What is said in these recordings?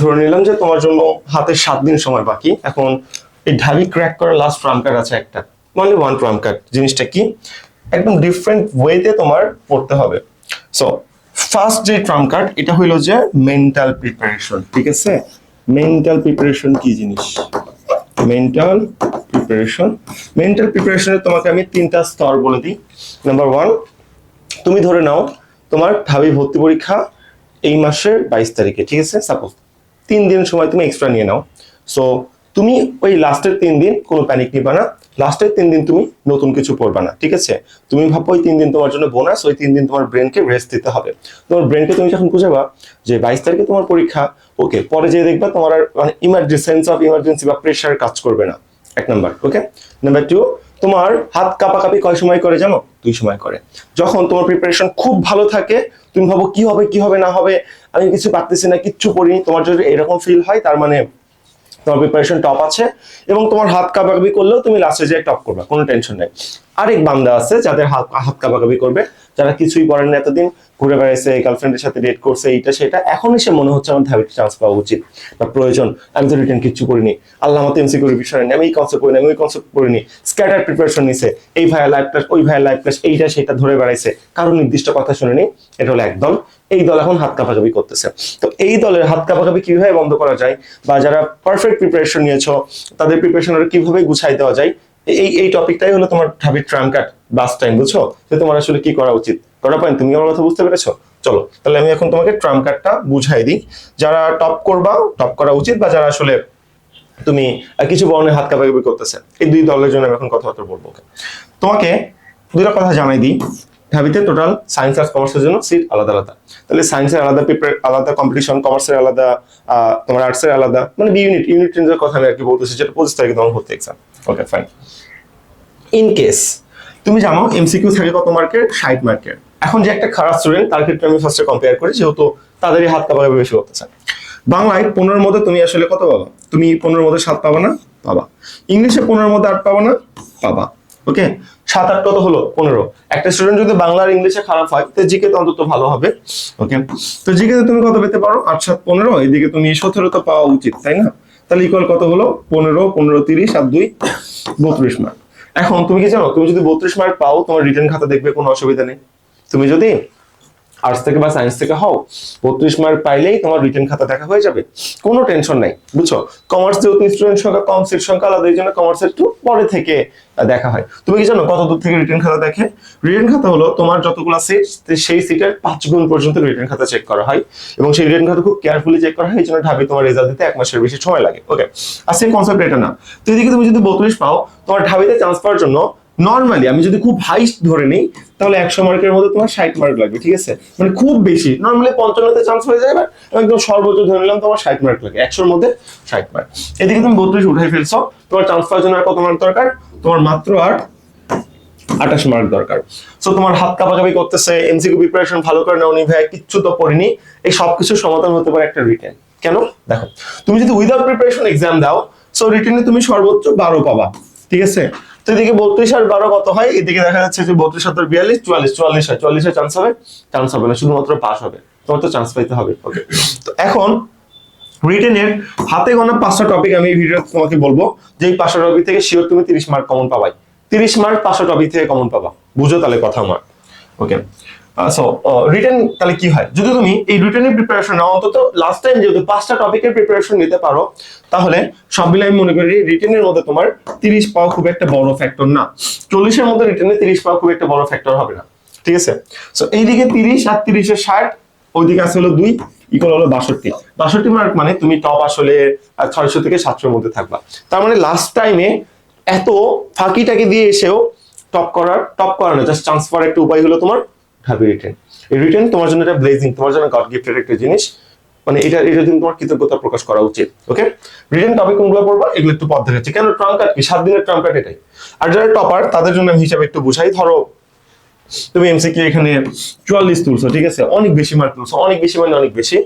ধরে নিলাম যে তোমার জন্য হাতে সাত দিন সময় বাকি। এখন এই ঢাবি ক্র্যাক করার লাস্ট ট্রাম কার্ড আছে একটা। মানে ওয়ান ট্রাম কার্ড জিনিসটা কি? একদম ডিফারেন্ট ওয়েতে তোমার পড়তে হবে। সো ফার্স্ট যে ট্রাম কার্ড এটা হইল যে মেন্টাল প্রিপারেশন ঠিক আছে? মেন্টাল প্রিপারেশন কি জিনিস? মেন্টাল প্রিপারেশন মেন্টাল প্রিপারেশনে তোমাকে আমি তিনটা স্তর বলে দিই। নাম্বার ওয়ান তুমি ধরে নাও তোমার ঢাবি ভর্তি পরীক্ষা এই মাসের বাইশ তারিখে, ঠিক আছে? সাপোজ তিন দিন সময় তুমি এক্সট্রা নিয়ে নাও। সো তুমি ওই লাস্টের তিন দিন কোনো প্যানিক নিবা না। লাস্টের তিন দিন তুমি নতুন কিছু পড়বা না, ঠিক আছে? তুমি ভাবো ওই তিন দিন তোমার জন্য বোনাস ওই তিন দিন তোমার ব্রেনকে রেস্ট দিতে হবে। তোমার ব্রেনকে তুমি যখন বুঝাবা যে বাইশ তারিখে তোমার পরীক্ষা ওকে পরে যেয়ে দেখবা তোমার মানে ইমার্জেন্সি সেন্স অফ ইমার্জেন্সি বা প্রেশার কাজ করবে না। এক নাম্বার ওকে নাম্বার টু তোমার হাত কাঁপাকাঁপি কয় সময় করে জানো? দুই সময় করে। যখন তোমার প্রিপারেশন খুব ভালো থাকে, তুমি ভাবো কি হবে কি হবে, না হবে, আমি কিছু পারতেছি না, কিচ্ছু পড়িনি তোমার যদি এরকম ফিল হয়, তার মানে তোমার প্রিপারেশন টপ আছে এবং তোমার হাত কাঁপাকাঁপি করলেও তুমি লাস্টে যেয়ে টপ করবে, কোনো টেনশন নেই। আরেক বান্দা আছে যাদের হাত হাত কাঁপাকাঁপি করবে, যারা কিছুই করেন না এতদিন, ঘুরে বেড়াইছে গার্লফ্রেন্ডের সাথে ডেট করছে, এইটা সেটা এখন এসে মনে হচ্ছে আমার ধাবিট চান্স পাওয়া উচিত। বা প্রয়োজন, আমি তো রিটার্ন কিচ্ছু করিনি। আল্লাহ মতো এমসিকিউর বিষয় নেই আমি এই কনসেপ্ট করিনি, আমি ওই কনসেপ্ট করিনি। স্ক্যাটার প্রিপারেশন নিছে। এই ভাইয়া লাইফ ক্লাস ওই ভাইয়া লাইফ ক্লাস এইটা সেটা ধরে বেড়াইছে। কারও নির্দিষ্ট কথা শুনেনি, এটা হলো এক দল এই দল এখন হাত কাঁপাকাঁপি করতেছে। তো এই দলের হাত কাঁপাকাঁপি কীভাবে বন্ধ করা যায় বা যারা পারফেক্ট প্রিপারেশন নিয়েছো, তাদের প্রিপারেশন কীভাবে গুছাই দেওয়া যায়? এই এই টপিকটাই হলো তোমার ঢাবির ট্রাম কাট লাস্ট টাইম বুঝছ? যে তোমার আসলে কি করা উচিত? করা পয়েন্ট তুমি আমার কথা বুঝতে পেরেছ? চলো, তাহলে আমি এখন তোমাকে ট্রাম কার্ডটা বুঝাই দিই। যারা টপ করবা টপ করা উচিত বা যারা আসলে তুমি কিছু বর্ণের হাত কাঁপাকাঁপি করতেছে। এই দুই দলের জন্য আমি এখন কথাবার্তা বলব। তোমাকে দুটো কথা জানাই দিই। ঢাবিতে টোটাল সায়েন্স আর কমার্সের জন্য সিট আলাদা আলাদা। তাহলে সায়েন্সের আলাদা পেপার আলাদা কম্পিটিশন কমার্সের আলাদা তোমার আর্টসের আলাদা মানে বি ইউনিট ইউনিট রেঞ্জের কথা আমি আর কি বলতেছি, যেটা পঁচিশ তারিখে তোমার হতে exam okay fine in case তুমি জানো এমসিকিউ থাকে কত মার্কের ষাট মার্কের এখন যে একটা খারাপ স্টুডেন্ট তার ক্ষেত্রে আমি ফার্স্টে কম্পেয়ার করি, যেহেতু তাদেরই হাত কাপাকাপি বেশি করতেছে। বাংলায় পনেরোর মধ্যে তুমি আসলে কত পাবা? তুমি পনেরোর মধ্যে সাত পাবা না? পাবা। ইংলিশে পনেরোর মধ্যে আট পাবা না? পাবা। ওকে সাত, আট, কত হলো? পনেরো। একটা স্টুডেন্ট যদি বাংলা আর ইংলিশে খারাপ হয়, তো জিকে তো অন্তত ভালো হবে। ওকে তো জিকে তুমি কত পেতে পারো? আট, সাত, পনেরো। এদিকে তুমি সতেরো তো পাওয়া উচিত, তাই না? তাহলে ইকুয়াল কত হলো? পনেরো পনেরো, তিরিশ আর দুই, বত্রিশ মার্ক এখন তুমি কি জানো? তুমি যদি বত্রিশ মার্ক পাও, তোমার রিটার্ন খাতা দেখবে, কোনো অসুবিধা নেই। তুমি যদি আর্টস থেকে বা সায়েন্স থেকে হও, বত্রিশ মার্ক পাইলেই তোমার রিটার্ন খাতা দেখা হয়ে যাবে। কোনো টেনশন নাই, বুঝছ? কমার্স যেহেতু স্টুডেন্ট সংখ্যা কম সিট সংখ্যা আলাদা, এই জন্য কমার্সের একটু পরে থেকে দেখা হয়। তুমি কি জানো কত দূর থেকে রিটার্ন খাতা দেখে? রিটার্ন খাতা হলো তোমার যতগুলো সিট সেই সিটের পাঁচ গুণ পর্যন্ত রিটার্ন খাতা চেক করা হয় এবং সেই রিটার্ন খাতা খুব কেয়ারফুলি চেক করা হয়, এই জন্য ঢাবি তোমার রেজাল্ট দিতে এক মাসের বেশি সময় লাগে। ওকে আর সেই কনসেপ্ট এটা না। তো এদিকে তুমি যদি বত্রিশ পাও, তোমার ঢাবিতে চান্স পাওয়ার জন্য নর্মালি আমি যদি খুব হাই ধরে নিই, তাহলে একশো মার্কের মধ্যে তোমার ষাট মার্ক লাগবে, ঠিক আছে? মানে খুব বেশি। নর্মালি পঞ্চান্নতে চান্স হয়ে যাবে আমি একদম সর্বোচ্চ ধরে নিলাম তোমার ষাট মার্ক লাগে, একশোর মধ্যে ষাট মার্ক। এদিকে তুমি বত্রিশ উঠাই ফেলছো, তোমার চান্স পাওয়ার জন্য আর কত মার্ক দরকার? তোমার মাত্র আর আঠাশ মার্ক দরকার। সো তোমার হাত কাপাকাপি করতেছে এমসিকিউ প্রিপারেশন ভালো করে নাও নি ভাই, কিচ্ছু তো পড়িনি। এই সব কিছুর সমাধান হতে পারে একটা রিটেন কেন? দেখো, তুমি যদি উইদাউট প্রিপারেশন এক্সাম দাও সো রিটেনে তুমি সর্বোচ্চ বারো পাবা, ঠিক আছে? তো এদিকে বত্রিশ আর বারো কত হয়? এদিকে দেখা যাচ্ছে যে বত্রিশ, সত্তর, বিয়াল্লিশ, চুয়াল্লিশ চুয়াল্লিশ হয়। চুয়াল্লিশে চান্স হবে। চান্স হবে না, শুধুমাত্র পাস হবে। তোমার তো চান্স পাইতে হবে। ওকে তো এখন রিটেনের হাতে গোনা পাঁচটা টপিক আমি এই ভিডিওতে তোমাকে বলব। যে এই পাঁচটা টপিক থেকে শিওর তুমি তিরিশ মার্ক কমন পাবাই। তিরিশ মার্ক পাঁচটা টপিক থেকে কমন পাবা। বুঝো তাহলে কথা আমার। ওকে সো রিটেন তাহলে কি হয়? যদি তুমি এই রিটেনের প্রিপারেশন নাও, অন্তত লাস্ট টাইম যেহেতু পাঁচটা টপিকের প্রিপারেশন নিতে পারো, তাহলে সব মিলে আমি মনে করি রিটেনের মধ্যে তোমার তিরিশ পাওয়া খুব একটা বড় ফ্যাক্টর না। চল্লিশের মধ্যে রিটেনে তিরিশ পাওয়া খুব একটা বড় ফ্যাক্টর হবে না। ঠিক আছে? সো এইদিকে তিরিশ আর তিরিশের ষাট, ওইদিকে আছে হলো দুই ইকুয়াল হলো বাষট্টি। বাষট্টি মার্ক মানে তুমি টপ আসলে ছয়শো থেকে সাতশোর মধ্যে থাকবা। তার মানে লাস্ট টাইমে এত ফাঁকিটাকে দিয়ে এসেও টপ করার টপ করার না জাস্ট চান্স পাওয়ার একটা উপায় হলো তোমার ঢাবি রিটেন এই রিটেন তোমার জন্য একটা ব্লেজিং তোমার জন্য গড গিফটেড একটা জিনিস। মানে এটা এটা তোমার কৃতজ্ঞতা প্রকাশ করা উচিত ওকে রিটেন টপিক কোনগুলো এগুলো একটু পথ কেন কাট কি সাত দিনের ট্রাম কাট এটাই। আর যারা টপার তাদের জন্য আমি হিসাবে একটু বুঝাই। ধরো, তুমি এমসিকিউ এখানে চুয়াল্লিশ তুলছো, ঠিক আছে? অনেক বেশি মার্ক তুলছো, অনেক বেশি মানে অনেক বেশি।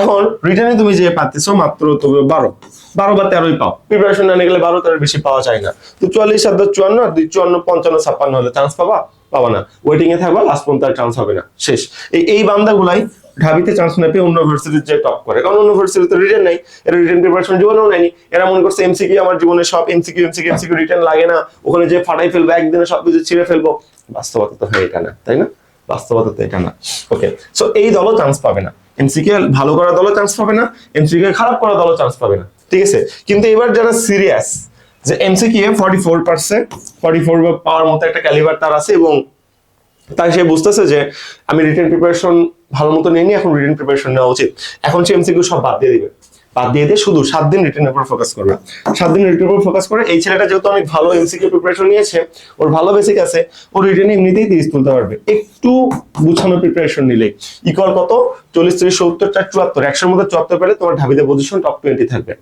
এখন রিটার্নে তুমি যে পাচ্ছো মাত্র তবে বারো। বারো বা তেরোই পাও। প্রিপারেশন না নিয়ে গেলে বারো তেরো বেশি পাওয়া যায় না। তো চুয়াল্লিশ সাত চুয়ান্ন, আর দুই চুয়ান্ন, পঞ্চান্ন, ছাপ্পান্ন হলে চান্স পাবা। পাবা না। ওয়েটিং এ থাকবা লাস্ট পর্যন্ত আর চান্স হবে না। শেষ। এই এই বান্দাগুলাই ঢাবিতে চান্স না পেয়ে অন্য ভার্সিটির যে টপ করে। কারণ অন্য ভার্সিটিতে রিটেন নাই। এরা রিটেন প্রিপারেশন জীবনেও নেয়নি। এরা মনে করছে এমসিকিউ আমার জীবনে সব এমসিকিউ এমসিকিউ এমসিকিউ রিটেন লাগে না। ওখানে যে ফাটাই ফেলব, একদিনে সব কিছু ছিঁড়ে ফেলব। বাস্তবতা তো হয় এটা না, তাই না? বাস্তবতা তো এটা না। ওকে সো এই দলও চান্স পাবে না। এমসিকে ভালো করা দলও চান্স পাবে না। এমসিকে খারাপ করা দলও চান্স পাবে না। ঠিক আছে? কিন্তু এবার যারা সিরিয়াস যে MCQ forty four percent forty four পাওয়ার মতো একটা ক্যালিবার তার আছে এবং তাই সে বুঝতেছে যে আমি রিটেন প্রিপারেশন ভালো মতো নিয়ে এখন রিটেন প্রিপারেশন নেওয়া উচিত। এখন সে এমসিকিউ সব বাদ দিয়ে দিবে। বাদ দিয়ে দিয়ে শুধু সাত দিন রিটেনের উপর ফোকাস করবে। সাত দিন রিটেনের উপর ফোকাস করে এই ছেলেটা যেহেতু অনেক ভালো এমসিকিউ প্রিপারেশন নিয়েছে, ওর ভালো বেসিক আছে ও রিটেনে এমনিতেই তিরিশ তুলতে পারবে। একটু গুছানো প্রিপারেশন নিলে। ইকুয়াল কত? চল্লিশ, তিরিশ, সত্তর, চার, চুয়াত্তর। একশোর মধ্যে চুয়াত্তর পেলে তোমার ঢাবিতে পজিশন টপ টোয়েন্টি থাকবে।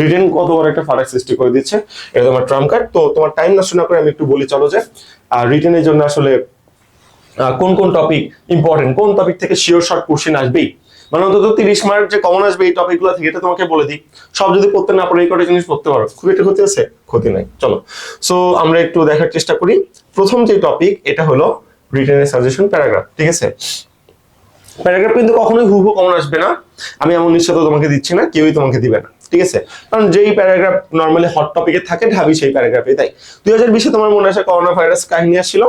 রিটেন কত বড় একটা ফারাক সৃষ্টি করে দিচ্ছে, এটা তোমার ট্রাম্প কার্ড তো তোমার টাইম নষ্ট না করে আমি একটু বলি, চলো যে, আর রিটেনের জন্য আসলে কোন কোন টপিক ইম্পর্টেন্ট কোন টপিক থেকে শিওর শর্ট কোশ্চেন আসবেই? মানে অন্তত তিরিশ মার্ক যে কমন আসবে এই থেকে, এটা তোমাকে বলে দিই। সব যদি পড়তে না পারো, এই কটা জিনিস পড়তে পারো, খুব একটা ক্ষতি আছে? ক্ষতি নাই, চলো। সো আমরা একটু দেখার চেষ্টা করি। প্রথম যে টপিক এটা হলো সাজেশন প্যারাগ্রাফ ঠিক আছে? প্যারাগ্রাফ কিন্তু কখনোই হুবহু কমন আসবে না। আমি এমন নিশ্চয়তা তোমাকে দিচ্ছি না, কেউই তোমাকে দিবে না, ঠিক আছে? কারণ যেই প্যারাগ্রাফ নর্মালি হট টপিকে থাকে, ঢাবি সেই প্যারাগ্রাফে তাই। দুই হাজার বিশে তোমার মনে আছে করোনা ভাইরাস কাহিনী আসছিল।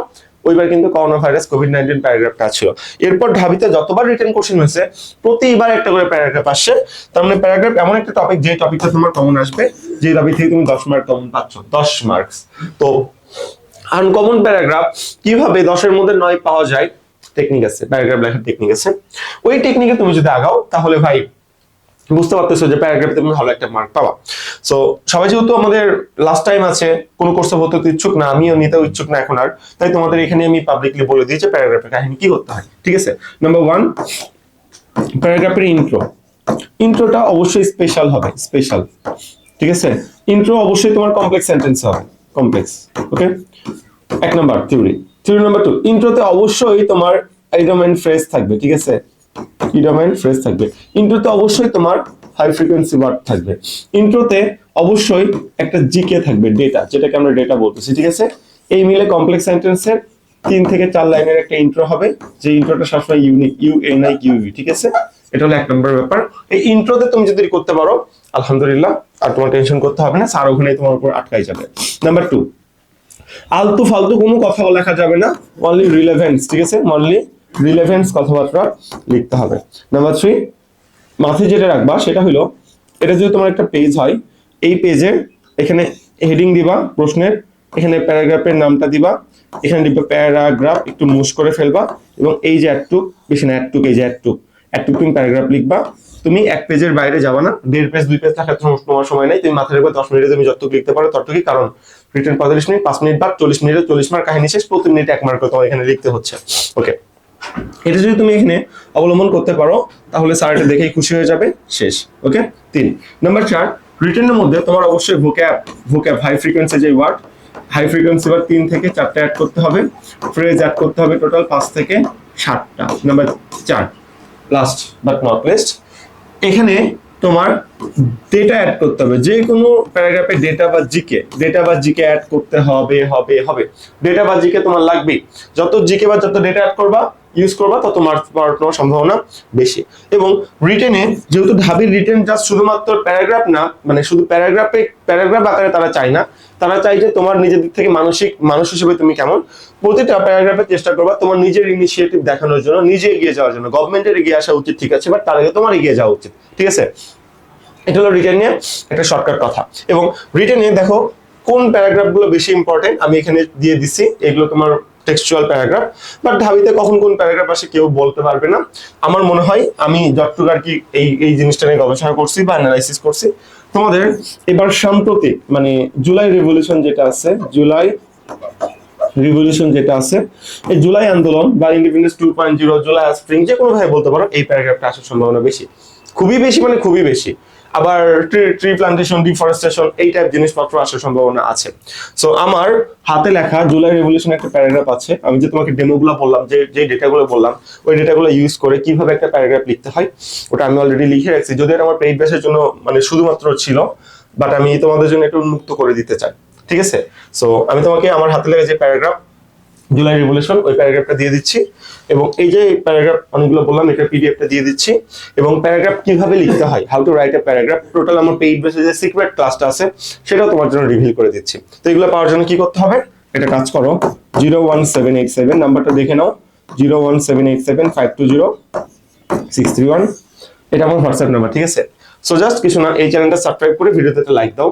ওইবার কিন্তু করোনা ভাইরাস কোভিড নাইন্টিন প্যারাগ্রাফটা ছিল। এরপর ঢাবিতে যতবার রিটার্ন কোশ্চেন হয়েছে, প্রতিবার একটা করে প্যারাগ্রাফ আসছে। তার মানে প্যারাগ্রাফ এমন একটা টপিক যে টপিকটা তোমার কমন আসবে যে টপিক থেকে তুমি দশ মার্ক কমন পাচ্ছ, দশ মার্কস তো আনকমন প্যারাগ্রাফ কীভাবে দশের মধ্যে নয় পাওয়া যায়? টেকনিক আছে প্যারাগ্রাফ লেখার টেকনিক আছে। ওই টেকনিকে তুমি যদি আগাও, তাহলে ভাই বুঝতে পারতেছো যে প্যারাগ্রাফে তুমি ভালো একটা মার্ক পাবা। সো সবাই যেহেতু আমাদের লাস্ট টাইম আছে, কোনো কোর্সে ভর্তি হতে ইচ্ছুক না, আমিও নিতেও ইচ্ছুক না এখন আর, তাই তোমাদের এখানে আমি পাবলিকলি বলে দিই যে প্যারাগ্রাফের কাহিনী কি করতে হয়, ঠিক আছে? নাম্বার ওয়ান প্যারাগ্রাফের ইন্ট্রো ইন্ট্রোটা অবশ্যই স্পেশাল হবে স্পেশাল ঠিক আছে? ইন্ট্রো অবশ্যই তোমার কমপ্লেক্স সেন্টেন্স হবে কমপ্লেক্স ওকে এক number theory theory number two ইন্ট্রোতে অবশ্যই তোমার এন্ড ফ্রেজ থাকবে, ঠিক আছে? ইডম এন্ড ফ্রেজ থাকবে। ইন্ট্রোতে অবশ্যই তোমার হাই ফ্রিকোয়েন্সি ওয়ার্ড থাকবে। ইন্ট্রোতে অবশ্যই একটা জিকে থাকবে ডেটা যেটাকে আমরা ডেটা বলতেছি, ঠিক আছে? এই মিলে কমপ্লেক্স সেন্টেন্সের তিন থেকে চার লাইনের একটা ইন্ট্রো হবে, যে ইন্ট্রোটা সবসময় unique U N I Q V ঠিক আছে? এটা হলো এক নম্বর ব্যাপার। এই ইন্ট্রোতে তুমি যদি করতে পারো, আলহামদুলিল্লাহ, আর তোমার টেনশন করতে হবে না স্যার ওখানে তোমার উপর আটকাই যাবে। নাম্বার টু আলতু ফালতু কোনো কথা লেখা যাবে না অনলি রিলেভেন্স ঠিক আছে? অনলি রিলেভেন্স কথাবার্তা লিখতে হবে। নাম্বার থ্রি মাথায় যেটা রাখবা সেটা হলো, এটা যদি তোমার একটা পেজ হয়, এই পেজে এখানে হেডিং দিবা প্রশ্নের, এখানে প্যারাগ্রাফের নামটা দিবা, এখানে দিবা প্যারাগ্রাফ একটু মুশ করে ফেলবা, এবং এই যে একটু বেশি না একটু এই যে একটু একটু তুমি প্যারাগ্রাফ লিখবা, তুমি এক পেজের বাইরে যাবা না, দেড় পেজ দুই পেজ থাকার তোমার সময় নেই, তুমি মাথায় রাখবে, দশ মিনিটে তুমি যতটুকু লিখতে পারো ততটুকুই, কারণ রিটার্ন পঁয়তাল্লিশ মিনিট, পাঁচ মিনিট বা চল্লিশ মিনিটে চল্লিশ মার্ক কাহিনী শেষ, প্রতি মিনিটে এক মার্ক তোমার এখানে লিখতে হচ্ছে। ওকে এটা যদি তুমি এখানে অবলম্বন করতে পারো তাহলে স্যার এটা দেখেই খুশি হয়ে যাবে। শেষ। ওকে তিন। নাম্বার চার রিটেনের মধ্যে তোমার অবশ্যই ভোক্যাব ভোক্যাব হাই ফ্রিকোয়েন্সি যে ওয়ার্ড হাই ফ্রিকোয়েন্সি ওয়ার্ড তিন থেকে চারটা অ্যাড করতে হবে। ফ্রেজ অ্যাড করতে হবে টোটাল পাঁচ থেকে সাতটা। নাম্বার চার লাস্ট বাট নট লিস্ট এখানে তোমার ডেটা অ্যাড করতে হবে। যে কোনো প্যারাগ্রাফে ডেটা বা জিকে ডেটা বা জিকে অ্যাড করতে হবে হবে হবে। ডেটা বা জিকে তোমার লাগবেই। যত জিকে বা যত ডেটা অ্যাড করবা ইউজ করবা তত মার্ক পাওয়ার তোমার সম্ভাবনা বেশি। এবং রিটেনে যেহেতু ঢাবির রিটেন জাস্ট শুধুমাত্র প্যারাগ্রাফ না মানে শুধু প্যারাগ্রাফে প্যারাগ্রাফ আকারে তারা চায় না, তারা চাই যে তোমার নিজের দিক থেকে মানসিক, মানুষ হিসেবে তুমি কেমন, প্রতিটা প্যারাগ্রাফে চেষ্টা করবা তোমার নিজের ইনিশিয়েটিভ দেখানোর জন্য, নিজে এগিয়ে যাওয়ার জন্য। গভর্নমেন্টের এগিয়ে আসা উচিত, ঠিক আছে বাট তার আগে তোমার এগিয়ে যাওয়া উচিত, ঠিক আছে? এটা হলো রিটেন নিয়ে একটা শর্টকাট কথা। এবং রিটেনে দেখো, কোন প্যারাগ্রাফগুলো বেশি ইম্পর্টেন্ট আমি এখানে দিয়ে দিচ্ছি, এগুলো তোমার টেক্সচুয়াল প্যারাগ্রাফ বাট ঢাবিতে কখন কোন প্যারাগ্রাফ আসে কেউ বলতে পারবে না। আমার মনে হয় আমি যতটুকু আর কি এই এই জিনিসটা নিয়ে গবেষণা করছি বা অ্যানালাইসিস করছি, তোমাদের এবার সাম্প্রতিক মানে জুলাই রেভলিউশন যেটা আছে, জুলাই রিভলিউশন যেটা আছে, এই জুলাই আন্দোলন বা independence two point zero July spring যে কোনো ভাবে বলতে পারো, এই প্যারাগ্রাফটা আসার সম্ভাবনা বেশি। খুবই বেশি মানে খুবই বেশি। আবার ট্রি প্লান্টেশন ডিফরেস্টেশন এই টাইপ জিনিসপত্র আসার সম্ভাবনা আছে। সো আমার হাতে লেখা জুলাই রেভলিউশন একটা প্যারাগ্রাফ আছে। আমি যে তোমাকে ডেমোগুলো বললাম, যে যে ডেটাগুলো বললাম, ওই ডেটাগুলো ইউজ করে কীভাবে একটা প্যারাগ্রাফ লিখতে হয়, ওটা আমি অলরেডি লিখে রাখছি। যদি এটা আমার পেইড ব্যাসের জন্য মানে শুধুমাত্র ছিল বাট আমি তোমাদের জন্য একটু উন্মুক্ত করে দিতে চাই। ঠিক আছে? সো আমি তোমাকে আমার হাতে লেগে যে প্যারাগ্রাফ জুলাই রেভলিউশন, ওই প্যারাগ্রাফটা দিয়ে দিচ্ছি। এবং এই যে প্যারাগ্রাফ অনেকগুলো বললাম, এটা পিডিএফটা দিয়ে দিচ্ছি। এবং প্যারাগ্রাফ কীভাবে লিখতে হয় how to write a paragraph total আমার পেইড বেসে যে সিক্রেট ক্লাসটা আছে, সেটাও তোমার জন্য রিভিল করে দিচ্ছি। তো এগুলো পাওয়ার জন্য কি করতে হবে? এটা কাজ করো zero one seven eight seven নাম্বারটা দেখে নাও zero one seven eight seven five two zero six three one এটা আমার হোয়াটসঅ্যাপ নাম্বার ঠিক আছে? সো জাস্ট কিছু না, এই চ্যানেলটা সাবস্ক্রাইব করে ভিডিওতে একটা লাইক দাও।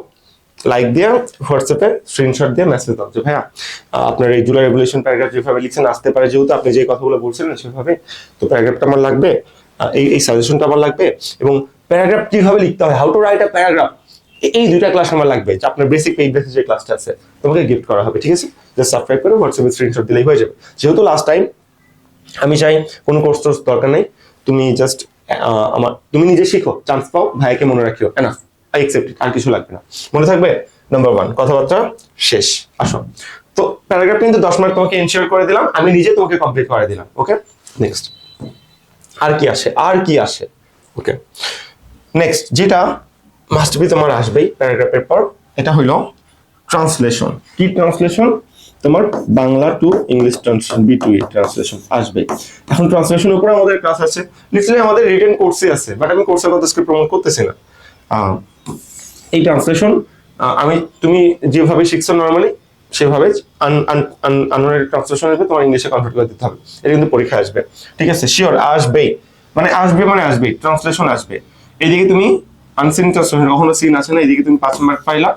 লাইক দিয়ে হোয়াটসঅ্যাপে স্ক্রিনশট দিয়ে মেসেজ দাও যে, ভাইয়া, আপনার এই জুলাই রেভলিউশন প্যারাগ্রাফ যেভাবে লিখছেন, আসতে পারে যেহেতু আপনি যে কথাগুলো বলছিলেন সেভাবে, তো প্যারাগ্রাফটা আমার লাগবে এই এই সাজেশনটা আমার লাগবে এবং প্যারাগ্রাফ কীভাবে লিখতে হয় how to write a paragraph এই দুইটা ক্লাস আমার লাগবে, যে আপনার বেসিক পেইড বেসিস যে ক্লাসটা আছে, তোমাকে গিফট করা হবে, ঠিক আছে? জাস্ট সাবস্ক্রাইব করে হোয়াটসঅ্যাপে স্ক্রিনশট দিলেই হয়ে যাবে। যেহেতু লাস্ট টাইম আমি চাই কোনো কোর্স টোর্স দরকার নেই, তুমি জাস্ট আমার, তুমি নিজে শিখো চান্স পাও ভাইকে মনে রাখিও এনাফ একসেপ্ট আর কিছু লাগবে না। মনে থাকবে নাম্বার ওয়ান কথাবার্তা শেষ। আসো। তো প্যারাগ্রাফ কিন্তু দশ মার্ক তোমাকে এনশিওর করে দিলাম, আমি নিজে তোমাকে কমপ্লিট করে দিলাম ওকে নেক্সট আর কি আসে? আর কি আসে? ওকে নেক্সট যেটা মাস্ট বি তোমার আসবেই প্যারাগ্রাফের পর, এটা হইল ট্রান্সলেশন কি ট্রান্সলেশন তোমার Bangla to English translation B to translation আসবে এখন ট্রান্সলেশনের উপরে আমাদের ক্লাস আছে। লিটারালি আমাদের রিটেন কোর্সে আছে বাট আমি কোর্সের কথা প্রমোট করতেছি না। এই ট্রান্সলেশন আমি, তুমি যেভাবে শিখছো নর্মালি সেভাবে আনরেড ট্রান্সলেশন আসবে তোমার ইংলিশে কনভার্ট করে দিতে হবে। এটা কিন্তু পরীক্ষা আসবে। ঠিক আছে? শিওর আসবেই মানে আসবে মানে আসবে ট্রান্সলেশন আসবে। এইদিকে তুমি আনসিন ট্রান্সলেশন কখনো সিন আছে না, এইদিকে তুমি পাঁচ মার্ক পাইলা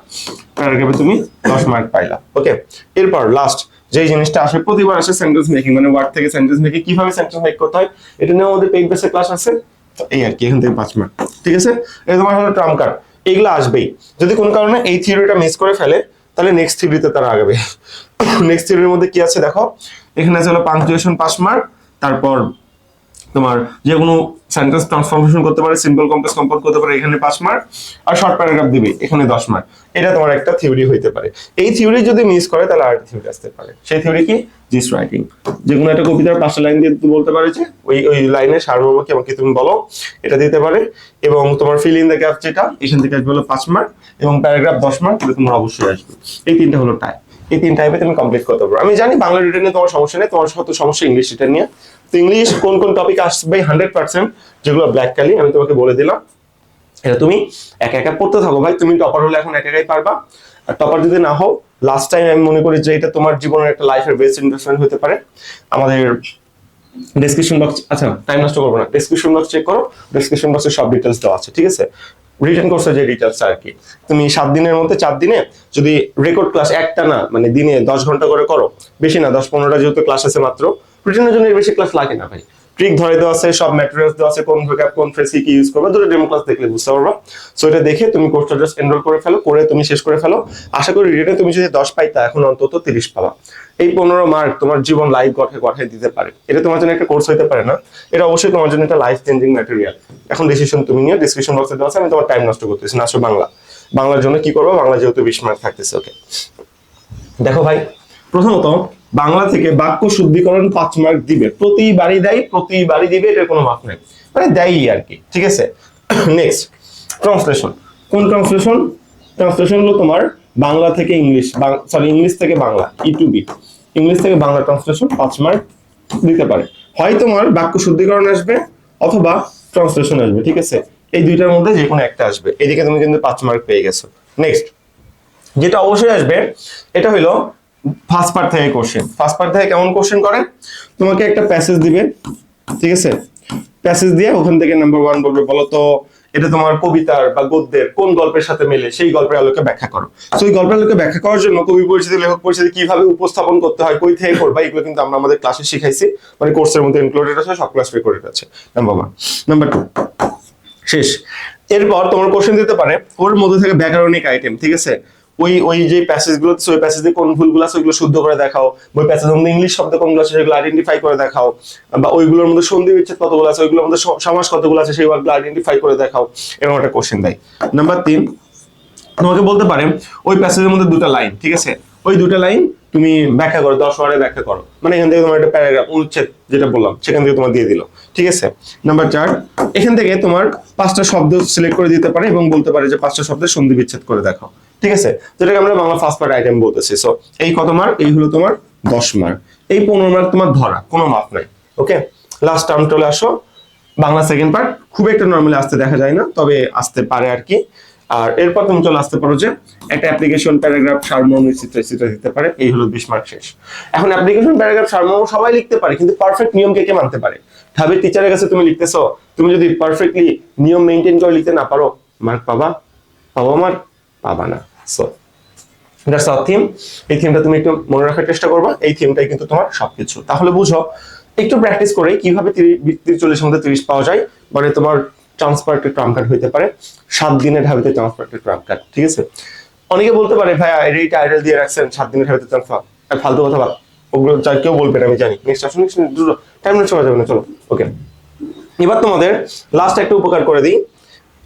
প্যারাগ্রাফে তুমি দশ মার্ক পাইলা। ওকে এরপর লাস্ট যে জিনিসটা আসে, প্রতিবার আসে সেন্টেন্স মেকিং মানে ওয়ার্ড থেকে সেন্টেন্স মেকিং কীভাবে সেন্টেন্স মেক করতে হয়, এটা নিয়ে আমাদের পেইড বেসে ক্লাস আছে। এই আর কি, এখান থেকে পাঁচ মার্ক ঠিক আছে? এটা তোমার হলো ট্রাম কার্ড এগুলো আসবেই। যদি কোনো কারণে এই থিওরিটা মিস করে ফেলে, তাহলে নেক্সট থিওরিতে তারা আগাবে। নেক্সট থিওরির মধ্যে কি আছে দেখো? এখানে আছে হলো পাংচুয়েশন পাস মার্ক তারপর তোমার যে কোনো সেন্টেন্স ট্রান্সফরমেশন করতে পারে সিম্পল কমপ্লেক্স কম্পাউন্ড করতে পারে, এখানে পাঁচ মার্ক আর শর্ট প্যারাগ্রাফ দিবে, এখানে দশ মার্ক এটা তোমার একটা থিওরি হইতে পারে। এই থিওরি যদি মিস করে, তাহলে আরেকটা থিওরি আসতে পারে। সেই থিওরি কি? জিস রাইটিং যে কোনো একটা কবিতার পাঁচটা লাইন দিয়ে বলতে পারে যে, ওই ওই লাইনের সারমর্ম কি আমাকে তুমি বলো, এটা দিতে পারে। এবং তোমার ফিল ইন দ্য গ্যাপ যেটা, এখান থেকে আসবে হলো পাঁচ মার্ক এবং প্যারাগ্রাফ দশ মার্ক এটা তোমার অবশ্যই আসবে। এই তিনটা হলো টাইপ এই তিন টাইপে তুমি কমপ্লিট করতে পারো। আমি জানি বাংলা রিটেনে তোমার সমস্যা নেই, তোমার সাথে সমস্যা ইংলিশ রিটেন নিয়ে। তো ইংলিশ কোন কোন টপিক আসবে হান্ড্রেড পার্সেন্ট যেগুলো ব্ল্যাক আমি তোমাকে বলে দিলাম। এটা তুমি একা একা পড়তে থাকো ভাই, তুমি টপার হলে এখন একা একাই পারবা। আর টপার যদি না হও লাস্ট টাইম আমি মনে করি যে এটা তোমার জীবনের একটা লাইফের বেস্ট ইনভেস্টমেন্ট হতে পারে। আমাদের ডেসক্রিপশন বক্স আচ্ছা টাইম নষ্ট করব না। ডেসক্রিপশন বক্স চেক করো ডেসক্রিপশন বক্সে সব ডিটেলস দেওয়া আছে, ঠিক আছে? রিটার্ন কোর্সের যে ডিটেলস আর কি। তুমি সাত দিনের মধ্যে, চার দিনে যদি রেকর্ড ক্লাস একটা না মানে দিনে দশ ঘণ্টা করে করো, বেশি না, দশ পনেরোটা যেহেতু ক্লাস আছে মাত্র রিটার্নের জন্য বেশি ক্লাস লাগে না ভাই। ট্রিক ধরে দেওয়া আছে, সব ম্যাটেরিয়ালস দেওয়া আছে, কোন ভোকাব কোন ফ্রেজ কি ইউজ করবে, দুটো ডেমো ক্লাস দেখলে বুঝতে পারবা। সো এটা দেখে তুমি কোর্সটা জাস্ট এনরোল করে ফেলো, করে তুমি শেষ করে ফেলো। আশা করি রিটার্নে তুমি যদি দশ পাইতা এখন অন্তত তিরিশ পাবা। এই পনেরো মার্ক তোমার জীবন লাইফ গঠে গঠে দিতে পারে। এটা তোমার জন্য একটা কোর্স হতে পারে না। এটা অবশ্যই তোমার জন্য একটা লাইফ চেঞ্জিং ম্যাটেরিয়াল এখন ডিসিশন তুমি নিয়ে ডিসক্রিপশন বক্সে দেওয়া আছে, আমি তোমার টাইম নষ্ট করতেছি না। আসো বাংলা। বাংলার জন্য কি করব? বাংলা যেহেতু বিশ মার্ক থাকতেছে ওকে দেখো ভাই, প্রথমত বাংলা থেকে বাক্য শুদ্ধিকরণ পাঁচ মার্ক দিবে। প্রতিবারই দেয়, প্রতিবারই দিবে, এটার কোনো মার্ক নেই। মানে দেয়ই আর কি, ঠিক আছে? নেক্সট ট্রান্সলেশন কোন ট্রান্সলেশন ট্রান্সলেশন হলো তোমার বাংলা থেকে ইংলিশ সরি ইংলিশ থেকে Bangla E to B English থেকে বাংলা ট্রান্সলেশন পাঁচ মার্ক দিতে পারে। হয় তোমার বাক্য শুদ্ধিকরণ আসবে অথবা ট্রান্সলেশন আসবে, ঠিক আছে? এই দুইটার মধ্যে যে কোনো একটা আসবে। এদিকে তুমি কিন্তু পাঁচ মার্ক পেয়ে গেছো। নেক্সট যেটা অবশ্যই আসবে, এটা হলো ফার্স্ট পার্ট থেকে কোশ্চেন ফার্স্ট পার্ট থেকে কেমন কোশ্চেন করে? তোমাকে একটা প্যাসেজ দিবে, ঠিক আছে? প্যাসেজ দিয়ে ওখান থেকে নাম্বার ওয়ান বলবে, বলো তো, এটা তোমার কবিতার বা গদ্যের কোন গল্পের সাথে মেলে? সেই গল্পের আলোকে ব্যাখ্যা করো। তো ওই গল্পের আলোকে ব্যাখ্যা করার জন্য কবি পরিচিতি, লেখক পরিচিতি কীভাবে উপস্থাপন করতে হয়, কই থেকে করবা, এগুলো কিন্তু আমরা আমাদের ক্লাসে শিখাইছি। মানে কোর্সের মধ্যে ইনক্লুডেড আছে, সব ক্লাস রেকর্ডেড আছে নাম্বার ওয়ান নাম্বার টু শেষ। এরপর তোমার কোশ্চেন দিতে পারে, ওর মধ্যে থেকে ব্যাকরণিক আইটেম ঠিক আছে? ওই ওই যে প্যাসেজগুলো ওই প্যাসেজে কোন ভুলগুলো আছে, ওইগুলো শুদ্ধ করে দেখাও। ওই প্যাসেজের মধ্যে ইংলিশ শব্দ কোনগুলো আছে, সেগুলো আইডেন্টিফাই করে দেখাও। বা ওইগুলোর মধ্যে সন্ধি বিচ্ছেদ কতগুলো আছে, ওইগুলোর মধ্যে সমাস কতগুলো আছে সেইগুলো আইডেন্টিফাই করে দেখাও। এরকম একটা কোশ্চেন দেয়। নাম্বার তিন, তোমাকে বলতে পারে, ওই প্যাসেজের মধ্যে দুটো লাইন ঠিক আছে? ওই দুটো লাইন তুমি ব্যাখ্যা করো, দশ ওয়ার্ডে ব্যাখ্যা করো। মানে এখান থেকে তোমার একটা প্যারাগ্রাফ অনুচ্ছেদ যেটা বললাম, সেখান থেকে তোমার দিয়ে দিল, ঠিক আছে? নাম্বার চার, এখান থেকে তোমার পাঁচটা শব্দ সিলেক্ট করে দিতে পারে এবং বলতে পারে যে পাঁচটা শব্দের সন্ধি বিচ্ছেদ করে দেখাও। ঠিক আছে? যেটাকে আমরা বাংলা ফার্স্ট পার্ট আইটেম বলতেছি। সো এই কত মার্ক এই হলো তোমার দশ মার্ক এই পনেরো মার্ক তোমার ধরা, কোনো মাপ নাই ওকে লাস্ট টার্ম চলে আসো। বাংলা সেকেন্ড পার্ট খুব একটা নর্মালি আসতে দেখা যায় না, তবে আসতে পারে আর কি। আর এরপর তুমি চলে আসতে পারো যে একটা অ্যাপ্লিকেশন প্যারাগ্রাফ সারমর্ম চিত্র চিত্র দিতে পারে, এই হলো বিশ মার্ক শেষ। এখন অ্যাপ্লিকেশন প্যারাগ্রাফ সারমর্ম সবাই লিখতে পারে, কিন্তু পারফেক্ট নিয়ম কে কে মানতে পারে? ঢাবের টিচারের কাছে তুমি লিখতেছো, তুমি যদি পারফেক্টলি নিয়ম মেনটেন করে লিখতে না পারো মার্ক পাবা? পাবো মার্ক পাবা সো দ্যাটস আওয়ার থিম এই থিমটা তুমি একটু মনে রাখার চেষ্টা করবা। এই থিমটাই কিন্তু তোমার সবকিছু। তাহলে বুঝো, একটু প্র্যাকটিস করে কীভাবে তিরিশ মধ্যে তিরিশ পাওয়া যায় মানে তোমার ট্রান্সপার্টের ট্রাম কার্ড হইতে পারে। সাত দিনের ঢাবিতে ট্রান্সপার্টের ট্রাম কার্ড ঠিক আছে? অনেকে বলতে পারে ভাই এই টাইটেল দিয়ে রাখছেন, সাত দিনের ঢাবিতে ট্রান্সফার ফালতু কথা ওগুলো যা কেউ বলবে না, আমি জানি। নেক্সট আসুন টাইম নষ্ট করা যাবে না, চলো। ওকে এবার তোমাদের লাস্ট একটা উপকার করে দিই।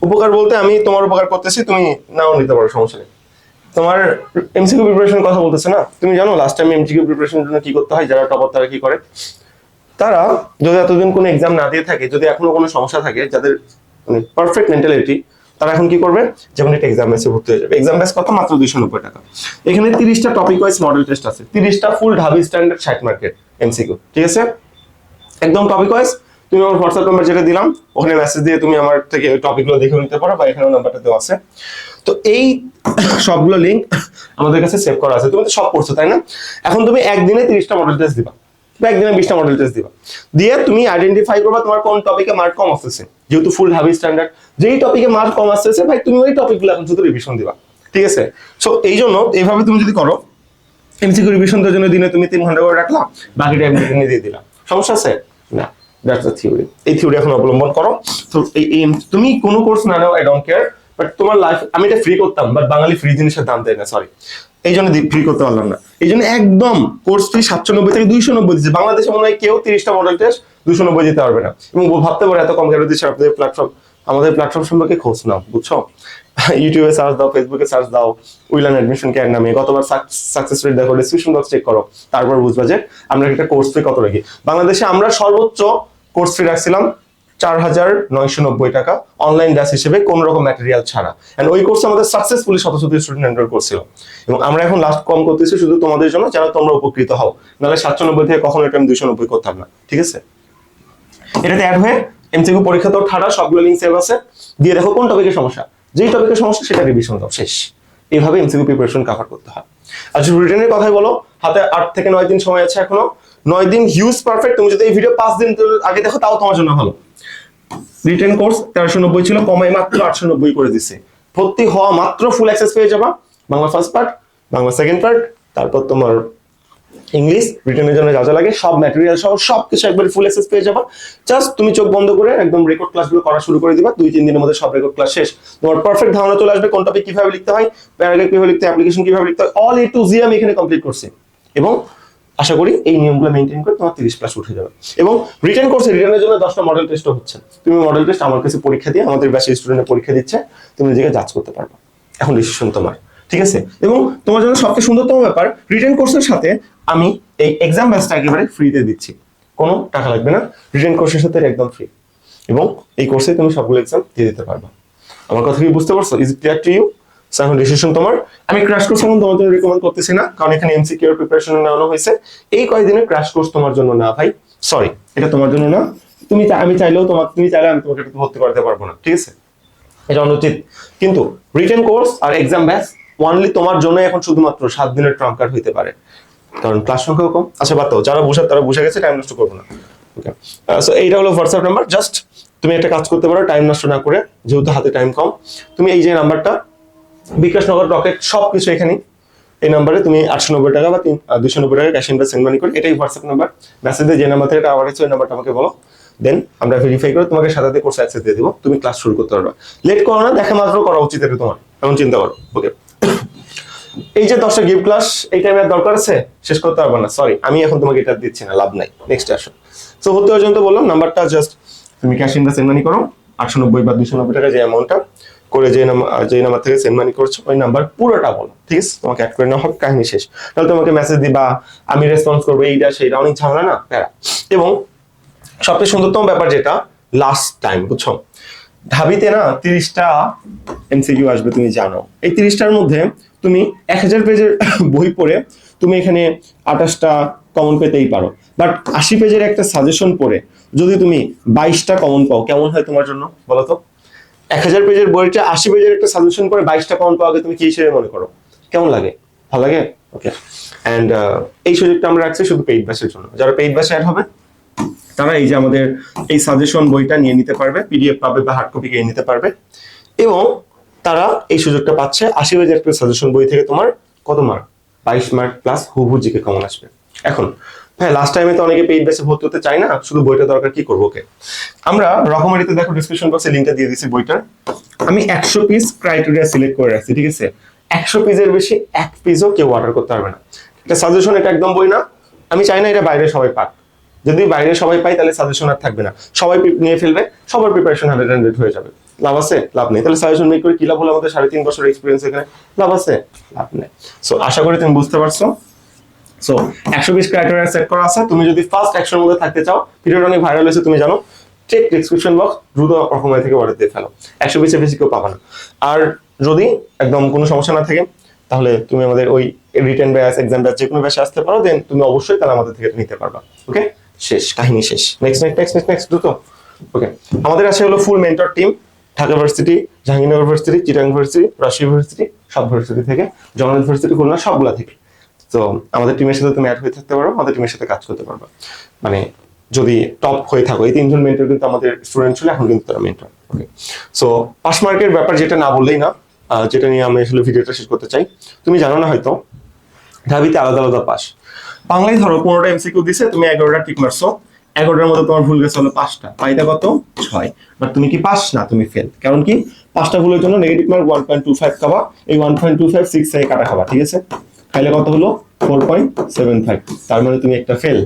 উপকার বলতে আমি তোমার উপকার করতেছি, তুমি নাও নিতে পারো, সমস্যা নেই। তোমার এমসিকিউ প্রিপারেশন কথা বলতেছে না? তুমি জানো লাস্ট টাইম এমসিকিউ প্রিপারেশনের জন্য কি করতে হয়, যারা টপার তারা কি করে? তারা যদি এতদিন কোনো এক্সাম না দিয়ে থাকে, যদি এখনও কোনো সমস্যা থাকে, যাদের মানে পারফেক্ট মেন্টালিটি তারা এখন কি করবে? যেমন একটা এক্সাম ব্যাচে ভর্তি হয়ে যাবে। এক্সাম ব্যাচ কত মাত্র দুইশো নব্বই টাকা। এখানে তিরিশটা টপিক ওয়াইজ মডেল টেস্ট আছে। তিরিশটা ফুল ঢাবি স্ট্যান্ডার্ড ষাট মার্কেট এমসিকিউ ঠিক আছে? একদম টপিক ওয়াইজ তুমি আমার হোয়াটসঅ্যাপ নাম্বার যেটা দিলাম, ওখানে মেসেজ দিয়ে তুমি আমার থেকে টপিকগুলো দেখে নিতে পারো বা এখানে নাম্বারটা দেওয়া আছে। তো এই সবগুলো লিঙ্ক আমাদের কাছে সেভ করা আছে। তুমি তো সব করছ, তাই না? এখন তুমি একদিনে তিরিশটা মডেল টেস্ট দিবা। বা একদিনে বিশটা মডেল টেস্ট দিবা। দিয়ে তুমি আইডেন্টিফাই করবা তোমার কোন টপিকে মার্ক কম আসতেছে। যেহেতু ফুল হাবি স্ট্যান্ডার্ড যেই টপিকে মার্ক কম আসতেছে, ভাই, তুমি ওই টপিকগুলো এখন শুধু রিভিশন দিবা। ঠিক আছে? সো এই জন্য এইভাবে তুমি যদি করো এমসিকিউ রিভিশন দেওয়ার জন্য দিনে তুমি তিন ঘণ্টা করে রাখলাম বাকিটা এমনি দিয়ে দিলাম সমস্যা আছে? না। দ্যাটস দ্য থিওরি এই থিওরি এখন অবলম্বন করো। এই তুমি কোনো কোর্স না নাও আই ডোন্ট কেয়ার বাট তোমার লাইফ আমি এটা ফ্রি করতাম বাট বাঙালি ফ্রি জিনিসের দাম দেয় না সরি এই জন্য ফ্রি করতে পারলাম না। এই জন্য একদম কোর্স ফি সাতশো নব্বই থেকে দুইশো নব্বই দিচ্ছে। বাংলাদেশে মনে হয় কেউ তিরিশটা মডেল টেস্ট দুশো নব্বই দিতে পারবে না। এবং ভাবতে পারে, এত কম কেন দিচ্ছে আপনাদের প্ল্যাটফর্ম আমাদের প্ল্যাটফর্ম সম্পর্কে খোঁজ নাও, বুঝছ? ইউটিউবে সার্চ দাও ফেসবুকে সার্চ দাও, উইলান অ্যাডমিশন কেয়ার নামে, গতবার সাকসেস রেট দেখো ডিসক্রিপশন বক্স চেক করো, তারপর বুঝবা যে আমরা একটা কোর্স ফি কত রাখি। বাংলাদেশে আমরা সর্বোচ্চ কোর্স ফি রাখছিলাম চার হাজার নয়শো নব্বই টাকা। অনলাইন ব্যাচ হিসেবে কোন রকম ম্যাটেরিয়াল ছাড়া। এন্ড ওই কোর্স আমাদের সাকসেসফুলি শত শত স্টুডেন্ট এনরোল করছিল এবং আমরা এখন লাস্ট কম করতেছি শুধু তোমাদের জন্য, যারা তোমরা উপকৃত হও। নাহলে সাতশো নব্বই থেকে কখনো এটা আমি দুইশো নব্বই করতাম না। ঠিক আছে? এটাতে অ্যাড হয়ে এমসিকিউ পরীক্ষা তো ঠাড়া, সবগুলো লিঙ্ক সেভ আছে। দিয়ে দেখো কোন টপিকের সমস্যা। যেই টপিকের সমস্যা, সেটা রিভিশন দাও, শেষ। এইভাবে এমসিকিউ প্রিপারেশন কভার করতে হয়। আর যদি রিটেনের কথাই বলো। হাতে আট থেকে নয় দিন সময় আছে এখনও। নয় দিন হিউজ পারফেক্ট তুমি যদি এই ভিডিও পাঁচ দিন আগে দেখো, তাও তোমার জন্য ভালো। রিটেন কোর্স তেরোশো নব্বই ছিল, কমাই মাত্র আটশো নব্বই করে দিছে। ভর্তি হওয়া মাত্র ফুল অ্যাক্সেস পেয়ে যাবা। Bangla first part Bangla second part তারপর তোমার ইংলিশ রিটার্নের জন্য যা যা লাগে, সব ম্যাটেরিয়াল সহ সব কিছু একবার ফুল অ্যাক্সেস পেয়ে যাবা। জাস্ট তুমি চোখ বন্ধ করে একদম রেকর্ড ক্লাসগুলো করা শুরু করে দিবা, দুই, তিন দিনের মধ্যে সব রেকর্ড ক্লাস শেষ। তোমার পারফেক্ট ধারণা চলে আসবে কোন টপিক কীভাবে লিখতে হয় প্যারাগ্রাফ কীভাবে লিখতে হয় অ্যাপ্লিকেশন কীভাবে লিখতে হয় অল এ টু জি আমি এখানে কমপ্লিট করছি। এবং আশা করি এই নিয়মগুলো মেনটেন করে তোমার তিরিশ প্লাস উঠে যাবে। এবং রিটার্ন কোর্সে রিটার্নের জন্য দশটা মডেল টেস্টও হচ্ছে। তুমি মডেল টেস্ট আমার কাছে পরীক্ষা দিয়ে আমাদের ব্যাচের স্টুডেন্টের পরীক্ষা দিচ্ছে, তুমি নিজেকে যাচ করতে পারবে। এখন ডিসিশন তোমার, ঠিক আছে? এবং তোমার জন্য সবচেয়ে সুন্দরতম ব্যাপার রিটার্ন কোর্সের সাথে আমি এই এক্সাম ব্যাচটা একেবারে ফ্রিতে দিচ্ছি। কোনো টাকা লাগবে না রিটার্ন কোর্সের সাথে একদম ফ্রি এবং এই কোর্সে তুমি সবগুলো এক্সাম দিয়ে দিতে পারবে। আমার কথা কি বুঝতে পারছ? ইজ ক্লিয়ার টু ইউ এখন ডিসিশন তোমার। আমি ক্র্যাশ কোর্স এখন তোমাদের রিকমেন্ড করতেছি না, কারণ এখানে এমসিকিউ এর প্রিপারেশন নেওয়া হয়েছে। এই কয়েকদিনের ক্র্যাশ কোর্স তোমার জন্য না ভাই। সরি এটা তোমার জন্য না। তুমি আমি চাইলেও তোমার তুমি চাইলে আমি তোমাকে ভর্তি করাতে পারব না, ঠিক আছে? এটা অনুচিত। কিন্তু রিটেন কোর্স আর এক্সাম ব্যাচ ওয়ানলি তোমার জন্য এখন শুধুমাত্র সাত দিনের ট্রাম্প কার্ড হইতে পারে। কারণ ক্লাস সংখ্যাও কম। আচ্ছা বাদ যারা বসে তারা বসে গেছে টাইম নষ্ট করব না। ওকে এইটা হলো হোয়াটসঅ্যাপ নাম্বার জাস্ট তুমি একটা কাজ করতে পারো টাইম নষ্ট না করে, যেহেতু হাতে টাইম কম, তুমি এই যে নাম্বারটা বিকাশনগর রকেট সব কিছু এখানে এই নাম্বারে তুমি আটশো নব্বই টাকা বা দুশো নব্বই টাকা ক্যাশ ইনভেস্ট সেন্ড মানি করে, এটাই হোয়াটসঅ্যাপ নাম্বার মেসেজে যে নাম্বার থেকে টাকা পাঠাচ্ছ ওই নাম্বারটা আমাকে বলো। দেন আমরা ভেরিফাই করে তোমাকে সাথে কোর্স অ্যাক্সেস দিয়ে দেবো। তুমি ক্লাস শুরু করতে পারবে। লেট করো না, দেখা মাত্র করা উচিত এটা তোমার। এমন চিন্তা করো। ওকে এই যে দশটা গিফট ক্লাস এই টাইমে আর দরকার আছে? শেষ করতে পারব না সরি আমি এখন তোমাকে এটা দিচ্ছি না, লাভ নাই। নেক্সট আসো। তো হতে পর্যন্ত বললাম নাম্বারটা জাস্ট তুমি ক্যাশ ইনভেস্ট সেন্ড মানি করো। আটশো নব্বই বা দুশো নব্বই টাকা যে অ্যামাউন্টটা করে যে নাম্বার যে নাম্বার থেকে সেন্ড মানি করছ, ওই নাম্বার পুরোটা বলো, ঠিক আছে? তোমাকে অ্যাড করে নেওয়া হবে, কাহিনী শেষ। তাহলে তোমাকে মেসেজ দিবা, আমি রেসপন্স করব এইটা সেইটা অনেক ঝামেলা না? প্যারা এবং সবচেয়ে সুন্দরতম ব্যাপার যেটা লাস্ট টাইম বুঝছ? ঢাবিতে না, তিরিশটা এমসিকিউ আসবে, তুমি জানো। এই তিরিশটার মধ্যে তুমি এক হাজার পেজের বই পড়ে তুমি এখানে আঠাশটা কমন পেতেই পারো। বাট আশি পেজের একটা সাজেশন পড়ে, যদি তুমি বাইশটা কমন পাও, কেমন হয় তোমার জন্য, বলো তো? এক হাজার পেজের বইটা আশি পেজের একটা সাজেশন করে বাইশটা কমন পাওয়াকে তুমি কি হিসেবে মনে করো? কেমন লাগে? ভালো লাগে? ওকে অ্যান্ড এই সুযোগটা আমরা রাখছি শুধু পেইড ব্যাচের জন্য। যারা পেইড ব্যাচে অ্যাড হবে, তারা এই যে আমাদের এই সাজেশন বইটা নিয়ে নিতে পারবে পিডিএফ পাবে বা হার্ড কপি কিনে নিতে পারবে। এবং তারা এই সুযোগটা পাচ্ছে আশি হাজার একটা সাজেশন বই থেকে তোমার কত মার্ক বাইশ মার্ক প্লাস হুবু জিকে কমন আসবে। এখন হ্যাঁ লাস্ট টাইমে তো অনেকে পেইড বেসে ভর্তি হতে চায় না, শুধু বইটা দরকার, কি করব ওকে? আমরা রকমারিতে দেখো ডিসক্রিপশন বক্সে লিঙ্কটা দিয়ে বইটার। আমি একশো পিস ক্রাইটেরিয়া সিলেক্ট করে রাখছি, ঠিক আছে? একশো পিসের বেশি এক পিসও কেউ অর্ডার করতে পারবে না। এটা সাজেশন এটা একদম বই না। আমি চাই না এটা বাইরে সবাই পাক। যদি বাইরে সবাই পাই তাহলে সাজেশন আর থাকবে না। সবাই নিয়ে ফেলবে, সবার প্রিপারেশন হান্ড্রেড হান্ড্রেড হয়ে যাবে। লাভ আছে? লাভ নেই। তাহলে সাজেশন মেক করে কি লাভ হলো আমাদের সাড়ে তিন বছর এক্সপিরিয়েন্স এখানে? লাভ আছে? লাভ নেই। সো আশা করি তুমি বুঝতে পারছ। সো একশো বিশ ক্রাইটেরিয়া সেট করা আছে। তুমি যদি ফার্স্ট একশোর মধ্যে থাকতে চাও ভিডিওটা অনেক ভাইরাল হয়েছে, তুমি জানো চেক ডিসক্রিপশন বক্স দ্রুত রকমের থেকে অর্ডার দিয়ে ফেলো। একশো বিশের বেশি কেউ পাবে না। আর যদি একদম কোনো সমস্যা না থাকে, তাহলে তুমি আমাদের ওই রিটেন ব্যাস এক্সাম ব্যাস যে কোনো ব্যাসে আসতে পারো দেন তুমি অবশ্যই তাহলে আমাদের থেকে নিতে পারবা। ওকে শেষ, কাহিনী শেষ। Next next next next next দ্রুত। ওকে আমাদের আছে হলো full mentor team Dhaka varsity Jahangirnagar university Chittagong university Rajshahi varsity সব ভার্সিটি থেকে জগন্নাথ ইউনিভার্সিটি খুলনা সবগুলা থেকে। তো আমাদের টিমের সাথে তুমি অ্যাড হয়ে থাকতে পারো, আমাদের টিমের সাথে কাজ করতে পারবে। মানে যদি টপ হয়ে থাকো, এই তিনজন মেন্টর কিন্তু আমাদের স্টুডেন্ট ছিল, এখন কিন্তু তারা মেন্টর ওকে সো পাস মার্কের ব্যাপার যেটা না বললেই না যেটা নিয়ে আমি আসলে ভিডিওটা শেষ করতে চাই। তুমি জানো না হয়তো, ঢাবিতে আলাদা আলাদা পাস বাংলায় ধরো পনেরোটা এমসিকিউ দিছে, তুমি এগারোটা ঠিক মারছো এগারোটার মধ্যে তোমার ভুল গেছে হলো পাঁচটা। পাইটা কত? ছয়। বাট তুমি কি পাস না, তুমি ফেল কারণ কি? পাঁচটা ভুলের জন্য negative mark one point two five খাবা। এই one point two five six থেকে কাটা খাবা, ঠিক আছে? খাইলে কত হলো? ফোর পয়েন্ট সেভেন ফাইভ তার মানে তুমি একটা ফেল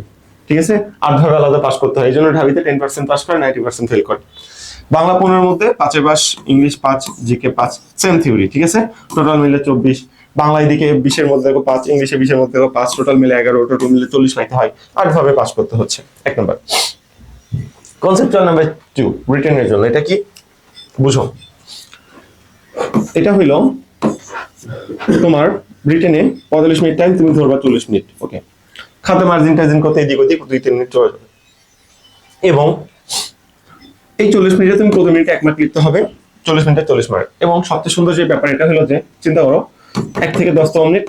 ঠিক আছে? আট ভাবে আলাদা পাস করতে হয়। এই জন্য ঢাবিতে টেন পার্সেন্ট পাস করে নাইনটি পার্সেন্ট ফেল করে। বাংলা পনেরোর মধ্যে পাঁচের পাস ইংলিশ পাঁচ জিকে পাঁচ সেম থিওরি ঠিক আছে? টোটাল মিলে চব্বিশ। বাংলা দিকে বিশের মধ্যে দেখো পাঁচ, ইংলিশে বিশের মধ্যে দেখো পাঁচ টোটাল মিলে এগারো টোটাল মিলে চল্লিশ পাইতে হয়। আট ভাবে পাস করতে হচ্ছে। এক নম্বর কনসেপ্টুয়াল নাম্বার টু রিটেনের জন্য এটা কি? বুঝো। এটা হইল তোমার ব্রিটেনে পঁয়তাল্লিশ মিনিট টাইম তুমি ধরবা চল্লিশ মিনিট ওকে খাতে মার্জিন টার্জিন করতে এদিক ওদিক, দুই, তিন মিনিট চলে যাবে। এবং এই চল্লিশ মিনিটে তুমি প্রতি মিনিটে এক মার্ক লিখতে হবে, চল্লিশ মিনিটে চল্লিশ মার্ক এবং সবচেয়ে সুন্দর যে ব্যাপার, এটা হলো যে, চিন্তা করো, এক থেকে দশতম মিনিট,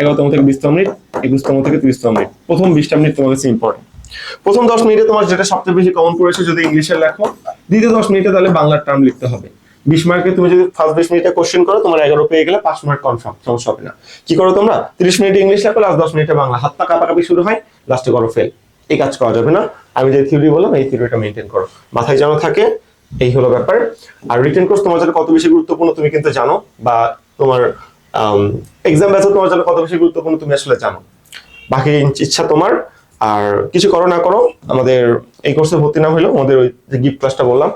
এগারোতম থেকে বিশতম মিনিট, একুশতম থেকে তিরিশতম মিনিট, প্রথম বিশটা মিনিট তোমার কাছে ইম্পর্টেন্ট প্রথম দশ মিনিটে তোমার যেটা সবচেয়ে বেশি কমন পড়েছে যদি ইংলিশে লেখো, দ্বিতীয় দশ মিনিটে তাহলে বাংলার টার্ম লিখতে হবে। বিশ মার্কে তুমি যদি ফার্স্ট বিশ মিনিটে কোশ্চেন করো, তোমার এগারো পেয়ে গেলে পাঁচ মার্ক কনফার্ম সমস্যা হবে না। কি করো তোমরা? তিরিশ মিনিটে ইংলিশ লেখো লাস্ট দশ মিনিটে বাংলা। হাত পা কাপাকাপি শুরু হয় লাস্টে করো ফেল এই কাজ করা যাবে না। আমি যে থিওরি বললাম, এই থিওরিটা মেনটেন করো। মাথায় যেন থাকে, এই হলো ব্যাপার। আর রিটেন কোর্স তোমার জন্য কত বেশি গুরুত্বপূর্ণ তুমি কিন্তু জানো, বা তোমার এক্সাম ব্যাচও তোমার জন্য কত বেশি গুরুত্বপূর্ণ তুমি আসলে জানো। বাকি ইচ্ছা তোমার। আর কিছু করো না করো, আমাদের এই কোর্সে ভর্তি না হলেও আমাদের ওই যে গিফট ক্লাসটা বললাম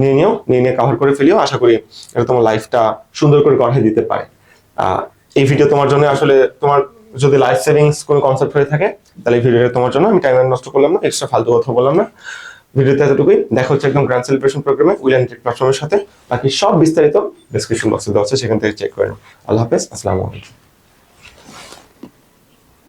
নিয়ে নিও, নিয়ে নিয়ে কভার করে ফেলিও। আশা করি এটা তোমার লাইফটা সুন্দর করে গড়ে দিতে পারে। এই ভিডিও তোমার জন্য আসলে তোমার যদি লাইফ সেভিংস কোনো কনসেপ্ট হয়ে থাকে, তাহলে এই ভিডিওটা তোমার জন্য। আমি টাইম নষ্ট করলাম না এক্সট্রা ফালতু কথা বললাম না। ভিডিওতে এতটুকুই। দেখা হচ্ছে একদম গ্র্যান্ড সেলিব্রেশন প্রোগ্রামে উইল প্ল্যাটফর্মের সাথে। বাকি সব বিস্তারিত ডিসক্রিপশন বক্সে দেওয়া আছে, সেখান থেকে চেক করে নাও। আল্লাহ হাফেজ, আসসালামু আলাইকুম।